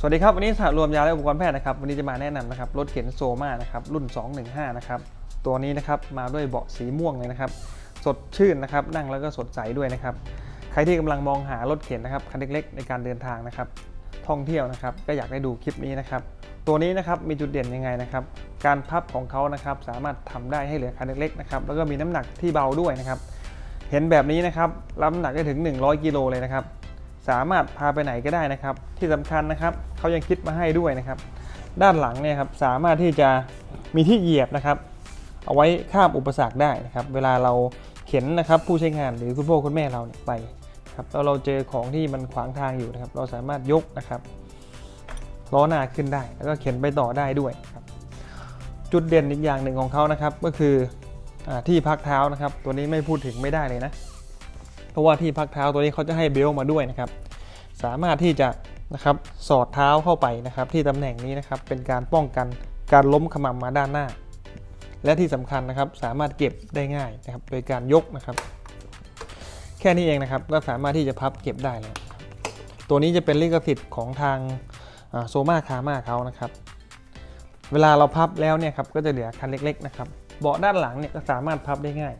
สวัสดีครับ วันนี้สหรวมยาและอุปกรณ์แพทย์นะครับ วันนี้จะมาแนะนำนะครับรถเข็นโซมานะครับรุ่น 215 นะครับ ตัวนี้นะครับมาด้วยเบาะสีม่วงเลยนะครับ สดชื่นนะครับนั่งแล้วก็สดใสด้วยนะครับ ใครที่กำลังมองหารถเข็นนะครับคันเล็กๆในการเดินทางนะครับ ท่องเที่ยวนะครับก็อยากได้ดูคลิปนี้นะครับ ตัวนี้นะครับมีจุดเด่นยังไงนะครับ การพับของเขานะครับสามารถทำได้ให้เหลือคันเล็กๆนะครับแล้วก็มีน้ำหนักที่เบาด้วยนะครับ เห็นแบบนี้นะครับรับน้ำหนักได้ถึง 100 กิโลเลยนะครับ สามารถพาไปไหนก็ได้นะครับ ที่สำคัญนะครับเขายังคิดมาให้ด้วยนะครับ ด้านหลังเนี่ยครับสามารถที่จะมีที่เหยียบนะครับ เอาไว้ข้ามอุปสรรคได้นะครับ เวลาเราเข็นนะครับผู้ใช้งานหรือคุณพ่อคุณแม่เราเนี่ยไปครับแล้วเราเจอของที่มันขวางทางอยู่นะครับ เราสามารถยกนะครับล้อหน้าขึ้นได้ แล้วก็เข็นไปต่อได้ด้วยครับ จุดเด่นอีกอย่างหนึ่งของเขานะครับก็คืออที่พักเท้านะครับ ตัวนี้ไม่พูดถึงไม่ได้เลยนะ ราะว่าที่พักเท้าตัวนี้เขาจะให้เบลต์มาด้วยนะครับ สามารถที่จะนะครับสอดเท้าเข้าไปนะครับ ที่ตำแหน่งนี้นะครับเป็นการป้องกันการล้มขมำมาด้านหน้า และที่สำคัญนะครับสามารถเก็บได้ง่ายนะครับ โดยการยกนะครับ แค่นี้เองนะครับก็สามารถที่จะพับเก็บได้แล้วตัวนี้จะเป็นลิขสิทธิ์ของทางโซมาคามาเขานะครับ เวลาเราพับแล้วเนี่ยครับก็จะเหลือคันเล็ก ๆ นะครับ เบาะด้านหลังเนี่ยก็สามารถพับได้ง่าย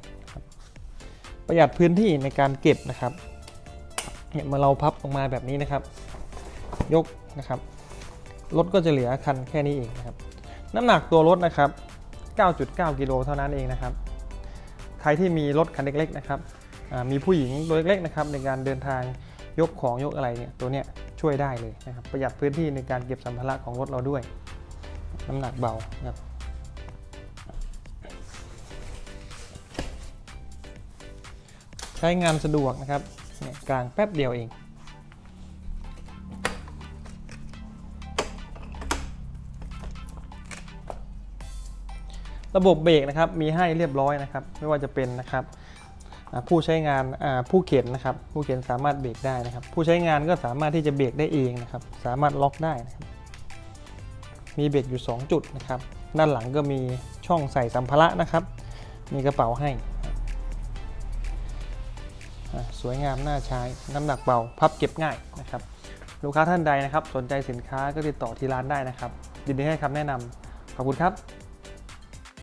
ประหยัดพื้นที่ในการเก็บนะครับเนี่ยเมื่อเราพับออกมาแบบนี้นะครับ ยกนะครับรถก็จะเหลือคันแค่นี้เองนะครับ น้ำหนักตัวรถนะครับ 9.9 กิโลเท่านั้นเองนะครับ ใครที่มีรถคันเล็กๆนะครับอ่ามีผู้หญิงตัวเล็กๆนะครับในการเดินทางยกของยกอะไรเนี่ยตัวเนี้ยช่วยได้เลยนะครับประหยัดพื้นที่ในการเก็บสัมภาระของรถเราด้วย น้ำหนักเบานะครับ ใช้งานสะดวกนะครับกลางแป๊บเดียวเอง ระบบเบรกนะครับมีให้เรียบร้อยนะครับ ไม่ว่าจะเป็นนะครับผู้ใช้งานผู้เข็นนะครับ ผู้เข็นสามารถเบรกได้นะครับ ผู้ใช้งานก็สามารถที่จะเบรกได้เองนะครับ สามารถล็อกได้นะครับ มีเบรกอยู่ 2 จุดนะครับ ด้านหลังก็มีช่องใส่สัมภาระนะครับ มีกระเป๋าให้ สวยงามน่าใช้น้ำหนักเบา พับเก็บง่ายนะครับลูกค้าท่านใดนะครับ สนใจสินค้าก็ติดต่อที่ร้านได้นะครับยินดีให้คำแนะนำขอบคุณครับ